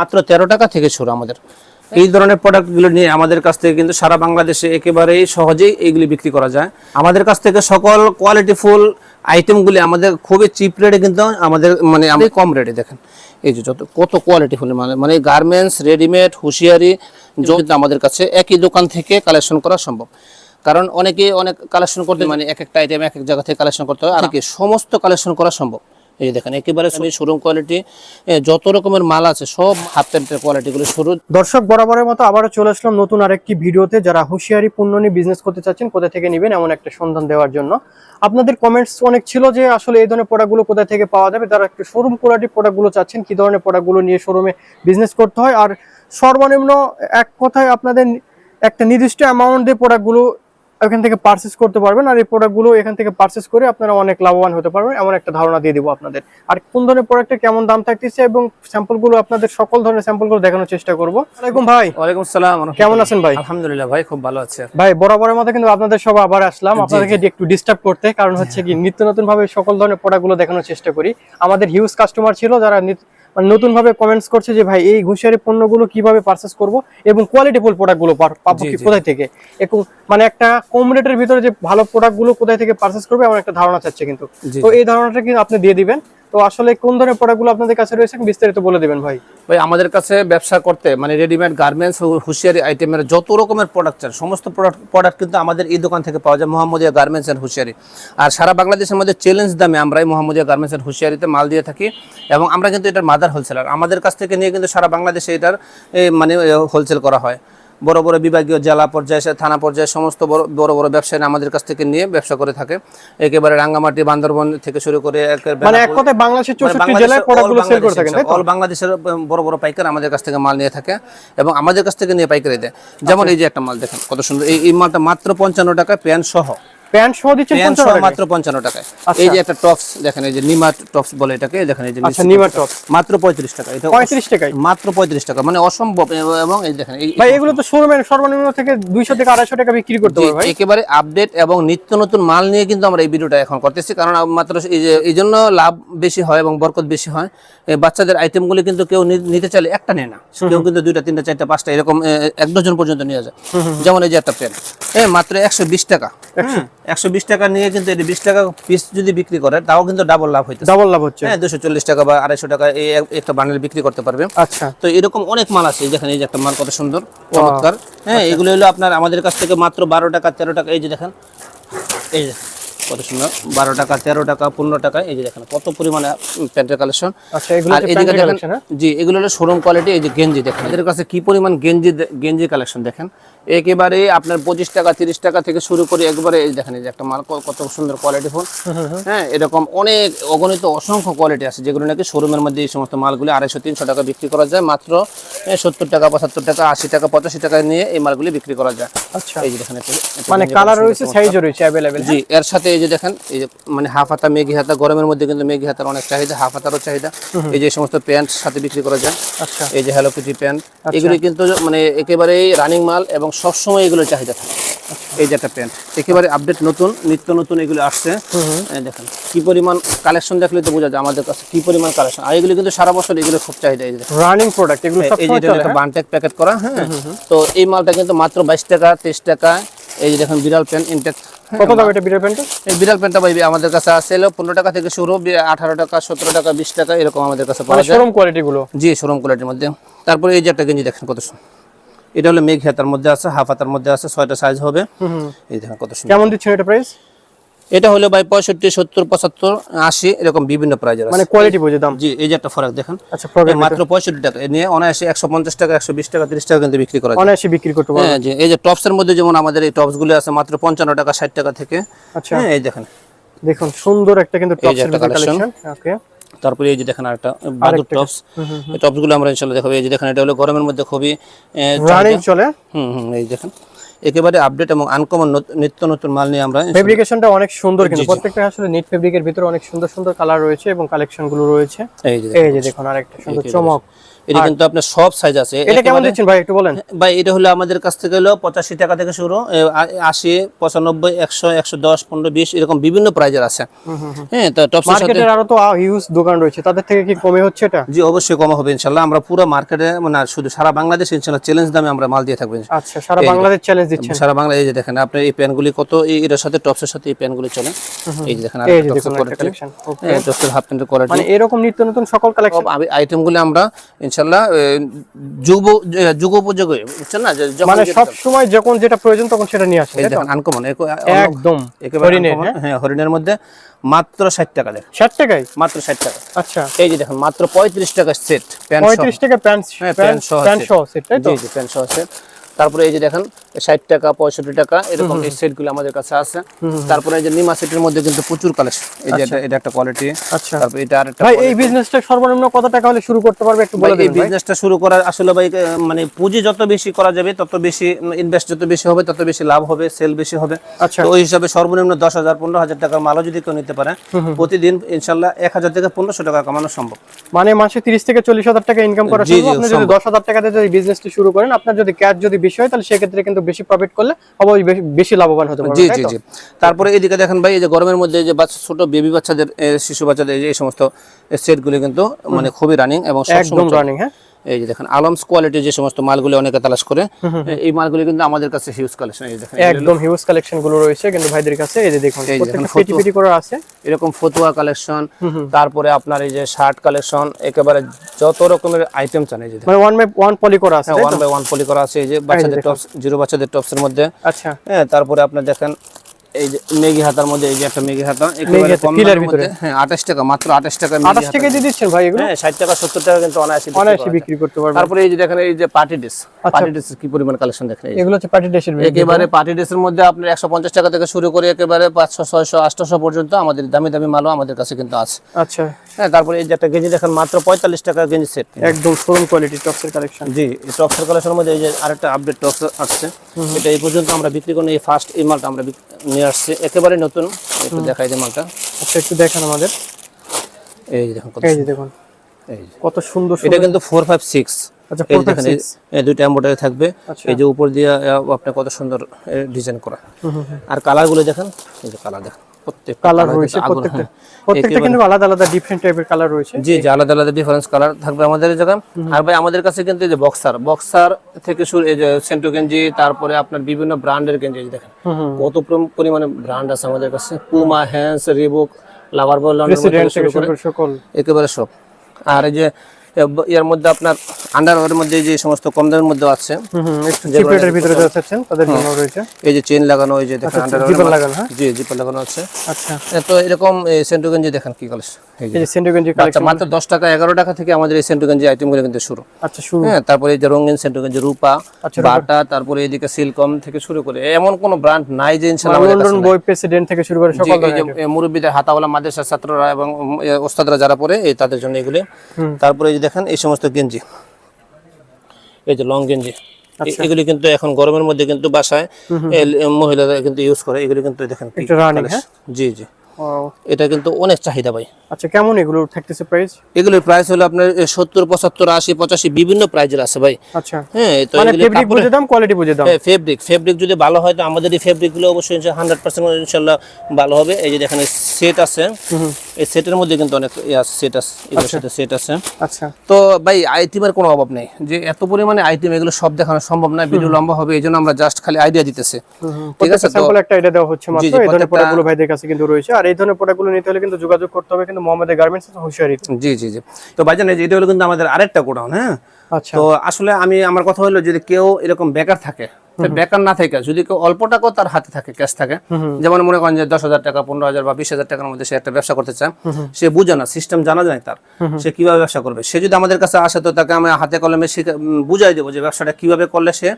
মাত্র তেরো টাকা থেকে শুরু আমাদের। এই ধরনের প্রোডাক্টগুলো নিয়ে আমাদের কাছ থেকে কিন্তু সারা বাংলাদেশে একেবারেই সহজেই এইগুলি বিক্রি করা যায়। আমাদের কাছ থেকে সকল কোয়ালিটিফুল আইটেমগুলি আমাদের খুবই চিপ রেটে কিন্তু আমাদের মানে আমাদের কম রেটে দেখেন। এই যে যত কত কোয়ালিটি ফুল মানে মানে গার্মেন্টস রেডিমেড হুঁশিয়ারি কিন্তু আমাদের কাছে একই দোকান থেকে কালেকশন করা সম্ভব। কারণ অনেকে অনেক কালেকশন করতে মানে এক একটা আইটেম এক এক জায়গা থেকে কালেকশন করতে হয়। আর কি সমস্ত কালেকশন করা সম্ভব। এই দেখেন, একেবারে শোরুম কোয়ালিটি যত রকমের মাল আছে, সব হাফ প্যান্টের কোয়ালিটিগুলো শুরু দর্শক, বরাবরের মতো আবারও চলে আসলাম নতুন আরেকটি ভিডিওতে। যারা হুঁশিয়ারি পণ্য নিয়ে বিজনেস করতে চাচ্ছেন, কোথা থেকে নেবেন এমন একটা সন্ধান দেওয়ার জন্য? আপনাদের কমেন্টস অনেক ছিল যে, আসলে এই ধরনের প্রোডাক্টগুলো কোথা থেকে পাওয়া যাবে? তারা একটু শোরুম কোয়ালিটি প্রোডাক্টগুলো চাচ্ছেন, কি ধরনের প্রোডাক্টগুলো নিয়ে শোরুমে বিজনেস করতে হয়? আর সর্বনিম্ন এক কথায় আপনাদের একটা নির্দিষ্ট অ্যামাউন্ট দিয়ে প্রোডাক্টগুলো এখান থেকে পারচেস করতে পারবেন আর এই প্রোডাক্টগুলো এখান থেকে পারচেস করে আপনারা অনেক লাভবান হতে পারবেন এমন একটা ধারণা দিয়ে দিব আপনাদের। আর কোন ধরনের প্রোডাক্টের কেমন দাম থাকতেছে এবং স্যাম্পলগুলো আপনাদের সকল ধরনের স্যাম্পলগুলো দেখানোর চেষ্টা করব। ভাই। ওয়ালাইকুম সালাম কেমন আছেন ভাই? আলহামদুলিল্লাহ ভাই খুব ভালো আছে। ভাই বরাবরের মতো কিন্তু আপনাদের সব আবার আসলাম। আপনাদেরকে একটু ডিস্টার্ব করতে কারণ হচ্ছে কি নিত্য নতুন ভাবে সকল ধরনের প্রোডাক্টগুলো দেখানোর চেষ্টা করি। আমাদের হিউজ কাস্টমার ছিল যারা মানে নতুন ভাবে কমেন্টস করছে যে ভাই এই ঘুষিয়ারি পণ্যগুলো কীভাবে পারচেস করব এবং কোয়ালিটিফুল প্রোডাক্টগুলো পাবো। কোথায় থেকে? এবং মানে একটা কম রেটের ভিতরে যে ভালো প্রোডাক্টগুলো কোথায় থেকে পারচেস করবে আমার একটা ধারণা চাচ্ছে কিন্তু। তো এই ধারণাটা কিন্তু আপনি দিয়ে দিবেন। তো আসলে কোন ধরনের প্রোডাক্টগুলো আপনাদের কাছে রয়েছে বিস্তারিত বলে দিবেন ভাই। ভাই, আমাদের কাছে ব্যবসা করতে মানে রেডিমেড গার্মেন্টস হুঁশিয়ারি আইটেমের যত রকমের প্রোডাক্ট চান সমস্ত প্রোডাক্ট প্রোডাক্ট কিন্তু আমাদের এই দোকান থেকে পাওয়া যায় মোহাম্মদিয়া গার্মেন্টস অ্যান্ড হুঁশিয়ারি। আর সারা বাংলাদেশের মধ্যে চ্যালেঞ্জ দামে আমরা এই মোহাম্মদিয়া গার্মেন্টস অ্যান্ড হুঁশিয়ারিতে মাল দিয়ে থাকি এবং আমরা কিন্তু এটার মাদার হোলসেলার আমাদের কাছ থেকে নিয়ে কিন্তু সারা বাংলাদেশে এটার মানে হোলসেল করা হয়। বড় বড় বিভাগীয় জেলা পর্যায়ে থানা পর্যায়ে সমস্ত বড় বড় বড় ব্যবসায়ী আমাদের কাছ থেকে নিয়ে ব্যবসা করে থাকে। একেবারে রাঙ্গামাটি বান্দরবন থেকে শুরু করে মানে এক কথায় বাংলাদেশের মানে বাংলাদেশের জেলায় প্রোডাক্টগুলো সেল করে থাকেন অল বাংলাদেশের বড় বড় পাইকার আমাদের কাছ থেকে মাল নিয়ে থাকে এবং আমাদের কাছ থেকে নিয়ে পাইকারি দেয়। যেমন এই যে একটা মাল দেখেন কত সুন্দর। এই এই মালটা মাত্র পঞ্চান্ন টাকা প্যান্ট সহ। প্যান্ট সহ দিচ্ছেন প্যান্ট পঞ্চান্ন সহ টাকায়? মাত্র পঞ্চান্ন টাকায়। এই যে একটা টপস দেখেন এই যে নিমা টপস বলে এটাকে দেখেন এই যে আচ্ছা নিমার টপস। মাত্র পঁয়ত্রিশ টাকা এটা পঁয়ত্রিশ টাকায়? মাত্র পঁয়ত্রিশ টাকা মানে অসম্ভব। এবং এই দেখেন ভাই এগুলো তো শোরুমের সর্বনিম্ন থেকে দুইশো থেকে আড়াইশো টাকা বিক্রি করতে হবে ভাই। একেবারে আপডেট এবং নিত্য নতুন মাল নিয়ে কিন্তু আমরা এই ভিডিওটা এখন করতেছি কারণ মাত্র এই যে এই জন্য লাভ বেশি হয় এবং বরকত বেশি হয়। এই বাচ্চাদের আইটেমগুলি কিন্তু কেউ নিতে চাইলে একটা নেয় না। কেউ কিন্তু দুইটা তিনটা চারটা পাঁচটা এরকম এক ডজন পর্যন্ত নিয়ে যায়। যেমন এই যে একটা পেন হ্যাঁ মাত্র একশো বিশ টাকা। একশো বিশ টাকা নিয়ে কিন্তু এটি বিশ টাকা পিস যদি বিক্রি করে তাও কিন্তু ডাবল লাভ হইতে ডাবল লাভ হচ্ছে। হ্যাঁ দুশো চল্লিশ টাকা বা আড়াইশো টাকা এই একটা বান্ডেল বিক্রি করতে পারবে। আচ্ছা। তো এরকম অনেক মাল আছে যেখানে এই যে একটা মাল কত সুন্দর চমৎকার। হ্যাঁ এগুলো হলো আপনার আমাদের কাছ থেকে মাত্র বারো টাকা তেরো টাকা এই যে দেখেন এই যে কত সুন্দর বারো টাকা তেরো টাকা পনেরো টাকা এই যে দেখেন কত পরিমাণে প্যান্টের কালেকশন। আচ্ছা আর এদিকে দেখেন হ্যাঁ? জি এগুলো হলো শোরুম কোয়ালিটি এই যে গেঞ্জি দেখেন। এদের কাছে কি পরিমাণ গেঞ্জি গেঞ্জি কালেকশন দেখেন? একেবারে আপনার পঁচিশ টাকা তিরিশ টাকা থেকে শুরু করে একবারে এই দেখেন এই যে একটা মাল কত সুন্দর কোয়ালিটি ফোন হ্যাঁ এরকম অনেক অগণিত অসংখ্য কোয়ালিটি আছে যেগুলো নাকি শোরুমের মধ্যে এই সমস্ত মালগুলি আড়াইশো তিনশো টাকা বিক্রি করা যায়। মাত্র সত্তর টাকা পঁচাত্তর টাকা আশি টাকা পঁচাশি টাকা নিয়ে এই মালগুলি বিক্রি করা যায়। আচ্ছা। এই যে দেখেন মানে কালার রয়েছে সাইজও রয়েছে অ্যাভেলেবেল জি এর সাথে যে দেখেন এই যে মানে হাফ হাতা মেঘি হাতা গরমের মধ্যে কিন্তু মেঘি হাতার অনেক চাহিদা হাফ হাতারও চাহিদা। এই যে সমস্ত প্যান্ট সাথে বিক্রি করা যায়। আচ্ছা। এই যে হ্যালো কিটি প্যান্ট এগুলি কিন্তু মানে একেবারেই রানিং মাল এবং সবসময় এগুলো চাহিদা থাকে। এই যে একটা প্যান্ট একেবারে আপডেট নতুন নিত্য নতুন এগুলো আসছে। দেখেন কি পরিমাণ কালেকশন দেখলে তো বোঝা যায় আমাদের কাছে কি পরিমাণ কালেকশন আর এগুলো কিন্তু সারা বছর এগুলো খুব চাহিদা এই যে রানিং প্রোডাক্ট এগুলো এই যে হ্যাঁ? বানটেক প্যাকেট করা হ্যাঁ। তো এই মালটা কিন্তু মাত্র বাইশ টাকা তেইশ টাকা এই যে দেখেন বিড়াল প্যান্ট ইনটেক কত দাম এটা বিড়াল প্যান্টটা? এই বিড়াল প্যান্টটা ভাই আমাদের কাছে আছে হলো পনেরো টাকা থেকে শুরু আঠারো টাকা সতেরো টাকা বিশ টাকা এরকম আমাদের কাছে মানে পাওয়া যায়। শোরুম কোয়ালিটি গুলো? জি শোরুম কোয়ালিটির মধ্যে। তারপরে এই যে একটা গেঞ্জি দেখেন কত এটা হলো মেঘ হাতার মধ্যে আছে হাফ হাতার মধ্যে আছে ছয়টা সাইজ হবে। এই দেখেন কত কেমন দিচ্ছেন এটা প্রাইস এটা হলো ভাই পঁয়ষট্টি সত্তর পঁচাত্তর আশি এরকম বিভিন্ন প্রাইজের মানে কোয়ালিটি বুঝে দাম। জি এই যে একটা ফরাক দেখেন। আচ্ছা মাত্র পঁয়ষট্টি টাকা। নিয়ে অনায়াসে একশো পঞ্চাশ টাকা একশো বিশ টাকা তিরিশ টাকা কিন্তু বিক্রি করা অনায়াসে বিক্রি করতে হ্যাঁ জি এই যে টপসের মধ্যে যেমন আমাদের এই টপসগুলো আছে মাত্র পঞ্চান্ন টাকা ষাট টাকা থেকে। আচ্ছা। হ্যাঁ এই দেখেন। দেখুন সুন্দর একটা কিন্তু টপসের কালেকশন ওকে তারপরে এই যে দেখেন আরেকটা বাদুর টপস এই টপসগুলো আমরা ইনশাল্লাহ দেখাবো। এই যে দেখেন এটা হলো গরমের মধ্যে খুবই রানিং চলে? হুম হুম এই দেখেন। একেবারে আপডেট এবং আনকমন নিত্য নতুন মাল নিয়ে আমরা ফেব্রিকেশনটা অনেক সুন্দর কিন্তু প্রত্যেকটা আসলে নিট ফেব্রিকের ভিতরে অনেক সুন্দর সুন্দর কালার রয়েছে এবং কালেকশনগুলো রয়েছে। এই যে এই যে দেখুন আরেকটা সুন্দর চমক। এটা কিন্তু আপনার সব সাইজ আছে। এটা কেমন দিচ্ছেন ভাই একটু বলেন। ভাই এটা হলো আমাদের কাছ থেকে হলো পঁচাশি টাকা থেকে শুরু এ, আ- আশি পঁচানব্বই একশো একশো দশ পনেরো বিশ এরকম বিভিন্ন প্রাইজের আছে। হ্যাঁ তো টপসের সাথে মার্কেটের আরও তো হিউজ দোকান রয়েছে তাদের থেকে কি কমে হচ্ছে এটা? জি অবশ্যই কম হবে ইনশাল্লাহ। আমরা পুরো মার্কেটে মানে শুধু সারা বাংলাদেশ ইনশাল্লাহ চ্যালেঞ্জ দামে আমরা মাল দিয়ে থাকব আচ্ছা সারা বাংলাদেশ চ্যালেঞ্জ দিচ্ছেন। সারা বাংলা এই দেখেন আপনি এই কত সাথে টপসের সাথে এই চলে। এই যে দেখেন এই টপসের কোয়ালিটি হ্যাঁ টপসের হাফ প্যান্টের কোয়ালিটি মানে এরকম নিত্য নতুন সকল কালেকশন আইটেমগুলি আমরা ইনশাল্লাহ যুব বুঝছেন না? মানে সব সময় যখন যেটা প্রয়োজন তখন সেটা নিয়ে আসেন? দেখেন আনকমন একদম হরিণের, হ্যাঁ? হরিণের মধ্যে মাত্র ষাট টাকা দেখ ষাট টাকায়? মাত্র ষাট টাকা। আচ্ছা। এই যে দেখেন মাত্র পঁয়ত্রিশ টাকা সেট প্যান্ট পঁয়ত্রিশ টাকা প্যান্ট হ্যাঁ, প্যান্ট সহ প্যান্ট সহ সেট তাই তো? জি জি প্যান্ট সহ সেট তারপরে এই যে দেখেন ষাট টাকা পঁয়ষট্টি টাকা এরকম এই সেটগুলো আমাদের কাছে আছে। তারপরে এই যে নিমা সেটের মধ্যে কিন্তু প্রচুর কালেকশন এই যে এটা- এটা একটা কোয়ালিটি আচ্ছা। তারপর এটা আরেকটা ভাই এই বিজনেসটা সর্বনিম্ন কত টাকা হলে শুরু করতে পারবে একটু বলে ভাই, এই বিজনেসটা শুরু করার আসলে ভাই মানে পুঁজি যত বেশি করা যাবে তত বেশি ইনভেস্ট যত বেশি হবে তত বেশি লাভ হবে সেল বেশি হবে। আচ্ছা। তো ওই হিসাবে সর্বনিম্ন দশ হাজার পনেরো হাজার টাকার মালও যদি কেউ নিতে পারে প্রতিদিন ইনশাল্লাহ এক হাজার থেকে পনেরোশো টাকা কামানো সম্ভব। মানে মাসে তিরিশ থেকে চল্লিশ হাজার টাকা ইনকাম করা সম্ভব? আপনি যদি দশ হাজার টাকাতে যদি বিজনেসটি শুরু করেন আপনার যদি ক্যাশ যদি বেশি হয় তাহলে সেক্ষেত্রে কিন্তু বেশি প্রফিট করলে অবশ্যই বেশি- লাভবান হতে পারবে জি জি জি। তারপরে এদিকে দেখেন ভাই এই যে গরমের মধ্যে এই যে বাচ্চা ছোট বেবি বাচ্চাদের শিশু বাচ্চাদের এই সমস্ত সেটগুলি কিন্তু মানে খুবই রানিং এবং একদম রানিং হ্যাঁ? এই যে দেখেন আলমস কোয়ালিটির যে সমস্ত মালগুলি অনেকে তালাশ করে এই মালগুলি কিন্তু আমাদের কাছে হিউজ কালেকশন এই দেখেন একদম হিউজ কালেকশনগুলো রয়েছে কিন্তু ভাইদের কাছে এই যে দেখুন পেটি পেটি করা আছে। এরকম ফতুয়া কালেকশন তারপরে আপনার এই যে শার্ট কালেকশন একেবারে যত রকমের আইটেম চান এই যে মানে ওয়ান বাই ওয়ান পলি করা আছে ওয়ান বাই ওয়ান পলি করা আছে এই যে বাচ্চাদের টপস জিরো বাচ্চাদের টপসের মধ্যে। আচ্ছা। হ্যাঁ তারপরে আপনার দেখেন এই যে মেগি হাতার মধ্যে এই যে একটা মেগি হাতা একেবারে কম দামের ভিতরে। হ্যাঁ আঠাশ টাকা মাত্র আঠাশ টাকা মেগি আঠাশ হাতা। টাকা দিয়ে দিচ্ছেন ভাই এগুলো? হ্যাঁ ষাট টাকা সত্তর টাকা কিন্তু অনায়াসে বিক্রি অনায়াসে বিক্রি করতে পারবে তারপরে এই যে দেখেন এই যে পার্টি ড্রেস। পার্টি ড্রেস কি পরিমাণ কালেকশন দেখেন এগুলো হচ্ছে পার্টি ড্রেসের একেবারে পার্টি ড্রেসের মধ্যে আপনার একশো পঞ্চাশ টাকা থেকে শুরু করে একেবারে পর্যন্ত আমাদের দামি দামি মালও আমাদের কাছে কিন্তু আছে। আচ্ছা। হ্যাঁ তারপরে এই যে একটা গেঞ্জি দেখেন মাত্র পঁয়তাল্লিশ টাকা গেঞ্জি সেট। একদম শোরুম কোয়ালিটি টপসের কালেকশন জি এই টপসের কালেকশনের মধ্যে এই যে আরেকটা আপডেট টপস আসছে এটা এই পর্যন্ত আমরা বিক্রি করি এই ফার্স্ট এই মালটা আমরা নিয়ে আসছে। একেবারে নতুন। একটু দেখাই যে মালটা। আচ্ছা একটু দেখেন আমাদের। এই যে দেখুন এই যে দেখুন। এই যে। কত সুন্দর এটা কিন্তু ফোর ফাইভ সিক্স আচ্ছা এই 456 দুইটা এম্বোটারি থাকবে। আচ্ছা। এই যে উপর দিয়ে আপনি কত সুন্দর ডিজাইন করা। আর কালারগুলো দেখেন। এই যে কালার দেখেন। প্রত্যেক কালার রয়েছে প্রত্যেকটা প্রত্যেকটা কিন্তু আলাদা আলাদা ডিফারেন্ট টাইপের কালার রয়েছে। জি জি আলাদা আলাদা ডিফারেন্স কালার থাকবে আমাদের আর ভাই আমাদের কাছে কিন্তু এই যে বক্সার বক্সার থেকে শুরু এই যে সেন্টো গেঞ্জি তারপরে আপনার বিভিন্ন ব্র্যান্ডের গেঞ্জি দেখেন। কত পরিম- পরিমাণে ব্র্যান্ড আছে আমাদের কাছে। পুমা হ্যান্স রিবুক লাভার বল একেবারে সব। আর এই যে এর মধ্যে আপনার আন্ডারওয়ারের মধ্যে যে সমস্ত কম দামের মধ্যে আছে হুম হুম একটু ভিতরে যারা চাচ্ছেন তাদের জন্য রয়েছে। এই যে চেন লাগানো এই যে দেখেন জিপার লাগানো হ্যাঁ? জি জিপার লাগানো আছে। আচ্ছা। তো এরকম দেখেন কি কলেজ এই যে। গেঞ্জি আচ্ছা কালেকশন মাত্র দশ টাকা এগারো টাকা থেকে আমাদের এই আইটেমগুলো কিন্তু শুরু। আচ্ছা শুরু। হ্যাঁ তারপরে এই যে রঙিন সেন্টো রূপা আচ্ছা, বাটা তারপরে এদিকে সিলকম থেকে শুরু করে এমন কোন ব্র্যান্ড নাই যে ইনশাআল্লাহ লন্ডন বই প্রেসিডেন্ট থেকে শুরু করে সকল মুরব্বিদের হাতাওয়ালা মাদ্রাসা ছাত্ররা এবং ওস্তাদরা যারা পড়ে এই তাদের জন্য এগুলি। তারপরে দেখেন এই সমস্ত গেঞ্জি। এই যে লং গেঞ্জি। এগুলি কিন্তু এখন গরমের মধ্যে কিন্তু বাসায় মহিলারা কিন্তু ইউজ করে। এগুলি কিন্তু দেখেন হ্যাঁ? জি জি। এটা কিন্তু অনেক চাহিদা ভাই। আচ্ছা কেমন এগুলো থাকতেছে প্রাইস এগুলির প্রাইস হলো আপনার সত্তর পঁচাত্তর আশি পঁচাশি বিভিন্ন প্রাইজের আছে ভাই। আচ্ছা। হ্যাঁ তো মানে ফেব্রিক বুঝে দাম কোয়ালিটি বুঝে দাম? হ্যাঁ ফেব্রিক ফেব্রিক যদি ভালো হয় তো আমাদের এই ফেব্রিকগুলো অবশ্যই হান্ড্রেড পার্সেন্ট ইনশাল্লাহ ভালো হবে। এই যে দেখেন সেট আছে। এই সেটের মধ্যে কিন্তু অনেক সেট আছে এগুলোর সাথে সেট আছে। আচ্ছা। তো ভাই আইটেমের কোনো অভাব নেই। যে এত পরিমাণে আইটেম এগুলো সব দেখানো সম্ভব নয় ভিডিও লম্বা হবে এই জন্য আমরা জাস্ট খালি আইডিয়া দিতেছি। ঠিক আছে তো? স্যাম্পল একটা আইডিয়া দেওয়া হচ্ছে মাত্র। এই ধরনের প্রোডাক্টগুলো ভাইদের কাছে কিন্তু রয়েছে। আর এই ধরনের প্রোডাক্টগুলো নিতে হলে কিন্তু যোগাযোগ করতে হবে, কিন্তু মোহাম্মদের গার্মেন্টস হুঁশিয়ারি। জি জি জি। তো ভাইজান এটা হলো কিন্তু আমাদের আরেকটা গোডাউন হ্যাঁ? তো আসলে আমি আমার কথা হলো যদি কেউ এরকম বেকার থাকে বেকার না থাকে যদি কেউ অল্প টাকাও তার হাতে থাকে ক্যাশ থাকে যেমন মনে করেন যে দশ হাজার টাকা পনেরো হাজার বা বিশ হাজার টাকার মধ্যে সে একটা ব্যবসা করতে চায় সে বুঝে না সিস্টেম জানা যায় তার সে কীভাবে ব্যবসা করবে। সে যদি আমাদের কাছে আসে তো তাকে আমি হাতে কলমে বুঝাই দেবো যে ব্যবসাটা কীভাবে করলে সে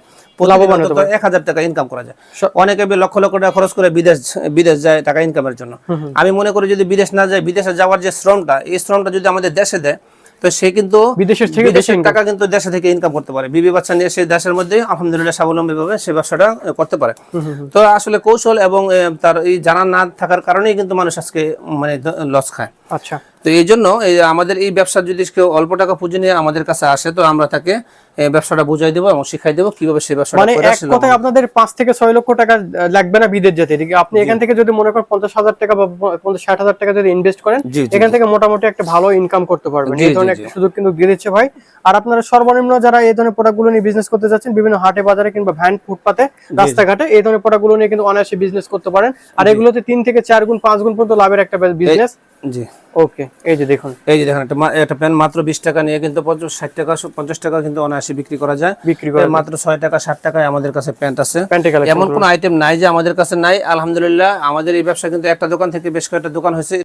লাভবান এক হাজার টাকা ইনকাম করা যায়। অনেকে লক্ষ লক্ষ টাকা খরচ করে বিদেশ বিদেশ যায় টাকা ইনকামের জন্য। আমি মনে করি যদি বিদেশ না যায় বিদেশে যাওয়ার যে শ্রমটা এই শ্রমটা যদি আমাদের দেশে দেয় তো সে কিন্তু বিদেশের থেকে বিদেশের টাকা কিন্তু দেশে থেকে ইনকাম করতে পারে। বিবি বাচ্চা নিয়ে সে দেশের মধ্যে আলহামদুলিল্লাহ স্বাবলম্বী ভাবে সে ব্যবসাটা করতে পারে। তো আসলে কৌশল এবং তার এই জানা না থাকার কারণেই কিন্তু মানুষ আজকে মানে লস খায়। আচ্ছা। তো এই জন্য আমাদের এই ব্যবসা যদি কেউ অল্প টাকা পুঁজি নিয়ে আমাদের কাছে আসে তো আমরা তাকে ব্যবসাটা বুঝাই দেবো এবং শিখাই দেবো কীভাবে সেই ব্যবসাটা মানে এক কথায় আপনাদের পাঁচ থেকে ছয় লক্ষ টাকা লাগবে না বিদেশ যেতে। আপনি এখান থেকে যদি মনে করেন পঞ্চাশ হাজার টাকা বা পঞ্চাশ ষাট হাজার টাকা যদি ইনভেস্ট করেন এখান থেকে মোটামুটি একটা ভালো ইনকাম করতে পারবেন। এই ধরনের একটা সুযোগ কিন্তু দিয়ে দিচ্ছে ভাই। আর আপনারা সর্বনিম্ন যারা এই ধরনের প্রোডাক্টগুলো নিয়ে বিজনেস করতে যাচ্ছেন বিভিন্ন হাটে বাজারে কিংবা ভ্যান ফুটপাতে রাস্তাঘাটে এই ধরনের প্রোডাক্টগুলো নিয়ে কিন্তু অনায়াসে বিজনেস করতে পারেন। আর এগুলোতে তিন থেকে চার গুণ পাঁচ গুণ পর্যন্ত লাভের একটা বিজনেস জি। ওকে এই যে দেখুন। এই যে দেখুন একটা প্যান্ট মাত্র বিশ টাকা নিয়ে কিন্তু পঞ্চাশ ষাট টাকা পঞ্চাশ টাকা কিন্তু অনায়াসে বিক্রি করা যায়। বিক্রি করে মাত্র ছয় টাকা ষাট টাকায় আমাদের কাছে প্যান্ট আছে। প্যান্টে এমন কোনো আইটেম নাই যে আমাদের কাছে নাই। আলহামদুলিল্লাহ আমাদের এই ব্যবসা কিন্তু একটা দোকান থেকে বেশ কয়েকটা দোকান হয়েছে।